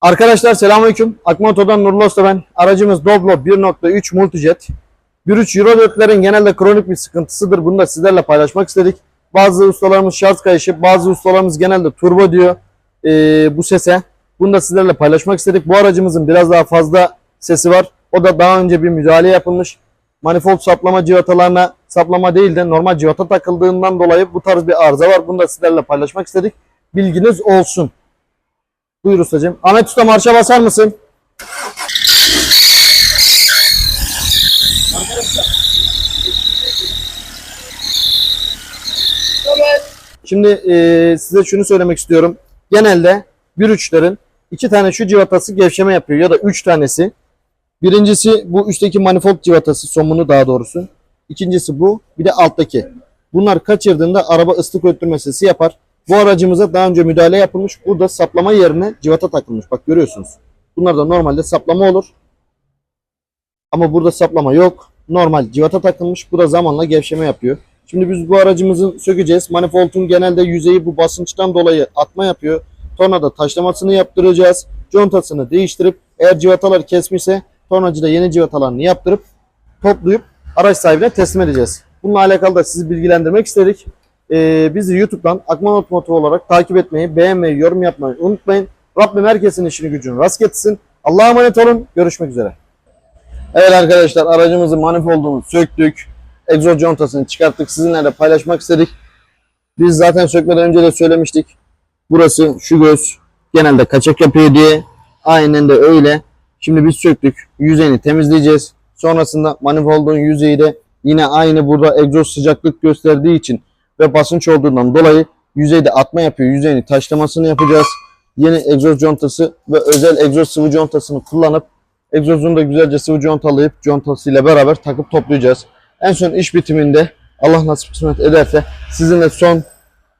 Arkadaşlar selamünaleyküm. Akmoto'dan Nurlu Usta ben. Aracımız Doblo 1.3 Multijet. 1.3 Euro 4'lerin genelde kronik bir sıkıntısıdır. Bunu da sizlerle paylaşmak istedik. Bazı ustalarımız şarj kayışı, bazı ustalarımız genelde turbo diyor ee, bu sese. Bunu da sizlerle paylaşmak istedik. Bu aracımızın biraz daha fazla sesi var. O da daha önce bir müdahale yapılmış. Manifold saplama civatalarına saplama değil de normal civata takıldığından dolayı bu tarz bir arıza var. Bunu da sizlerle paylaşmak istedik. Bilginiz olsun. Buyur ustacığım. Ahmet Usta marşa basar mısın? Şimdi e, size şunu söylemek istiyorum. Genelde 1.3'lerin iki tane şu civatası gevşeme yapıyor ya da üç tanesi. Birincisi bu üstteki manifold civatası somunu daha doğrusu. İkincisi bu bir de alttaki. Bunlar kaçırdığında araba ıslık öttürme sesi yapar. Bu aracımıza daha önce müdahale yapılmış. Burada saplama yerine civata takılmış. Bak görüyorsunuz. Bunlar da normalde saplama olur. Ama burada saplama yok. Normal civata takılmış. Bu da zamanla gevşeme yapıyor. Şimdi biz bu aracımızı sökeceğiz. Manifoldun genelde yüzeyi bu basınçtan dolayı atma yapıyor. Tornada taşlamasını yaptıracağız. Contasını değiştirip eğer civatalar kesmişse tornacıda yeni civatalarını yaptırıp toplayıp araç sahibine teslim edeceğiz. Bununla alakalı da sizi bilgilendirmek istedik. Ee, bizi YouTube'dan Akman Otomotiv olarak takip etmeyi, beğenmeyi, yorum yapmayı unutmayın. Rabbim herkesin işini gücünü rast getirsin. Allah'a emanet olun. Görüşmek üzere. Evet arkadaşlar aracımızın manifoldunu söktük. Egzoz contasını çıkarttık. Sizinle de paylaşmak istedik. Biz zaten sökmeden önce de söylemiştik. Burası şu göz genelde kaçak yapıyor diye. Aynen de öyle. Şimdi biz söktük. Yüzeyini temizleyeceğiz. Sonrasında manifoldun yüzeyi de yine aynı burada egzoz sıcaklık gösterdiği için ve basınç olduğundan dolayı yüzeyde atma yapıyor. Yüzeyini taşlamasını yapacağız. Yeni egzoz contası ve özel egzoz sıvı contasını kullanıp egzozunu da güzelce sıvı contalayıp contasıyla beraber takıp toplayacağız. En son iş bitiminde Allah nasip kısmet ederse sizinle son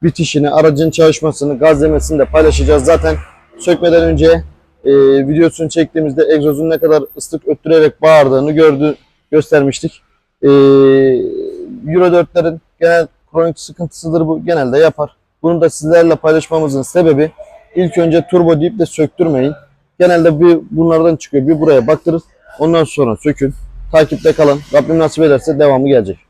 bitişini, aracın çalışmasını, gazlemesini de paylaşacağız. Zaten sökmeden önce e, videosunu çektiğimizde egzozun ne kadar ıslık öttürerek bağırdığını gördü, göstermiştik. E, Euro 4'lerin genel kronik sıkıntısıdır bu. Genelde yapar. Bunu da sizlerle paylaşmamızın sebebi ilk önce turbo deyip de söktürmeyin. Genelde bir bunlardan çıkıyor. Bir buraya baktırır. Ondan sonra sökün. Takipte kalın. Rabbim nasip ederse devamı gelecek.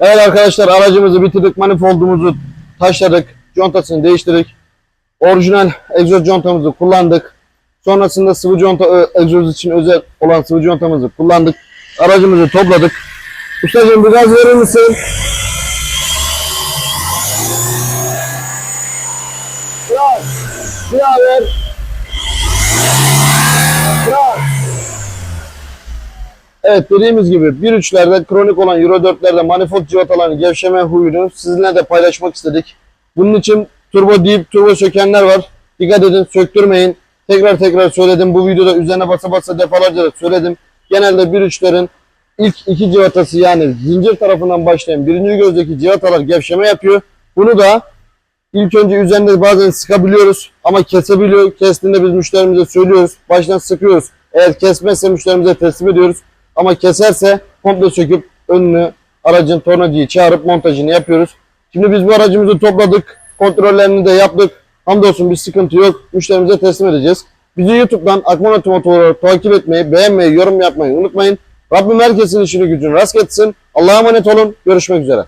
Evet arkadaşlar aracımızı bitirdik. Manifoldumuzu taşladık. Contasını değiştirdik. Orijinal egzoz contamızı kullandık. Sonrasında sıvı conta egzoz için özel olan sıvı contamızı kullandık. Aracımızı topladık. Ustacığım bir gaz verir misin? Biraz. Bir daha ver. Evet dediğimiz gibi 1.3'lerde kronik olan Euro 4'lerde manifold civatalarının gevşeme huyunu sizinle de paylaşmak istedik. Bunun için turbo deyip turbo sökenler var. Dikkat edin söktürmeyin. Tekrar tekrar söyledim. Bu videoda üzerine basa basa defalarca da söyledim. Genelde 1.3'lerin ilk iki civatası yani zincir tarafından başlayan birinci gözdeki civatalar gevşeme yapıyor. Bunu da ilk önce üzerinde bazen sıkabiliyoruz ama kesebiliyor. Kestiğinde biz müşterimize söylüyoruz. Baştan sıkıyoruz. Eğer kesmezse müşterimize teslim ediyoruz. Ama keserse komple söküp önünü aracın tornacıyı çağırıp montajını yapıyoruz. Şimdi biz bu aracımızı topladık. Kontrollerini de yaptık. Hamdolsun bir sıkıntı yok. Müşterimize teslim edeceğiz. Bizi YouTube'dan Akman Otomotiv takip etmeyi, beğenmeyi, yorum yapmayı unutmayın. Rabbim herkesin işini gücünü rast getirsin. Allah'a emanet olun. Görüşmek üzere.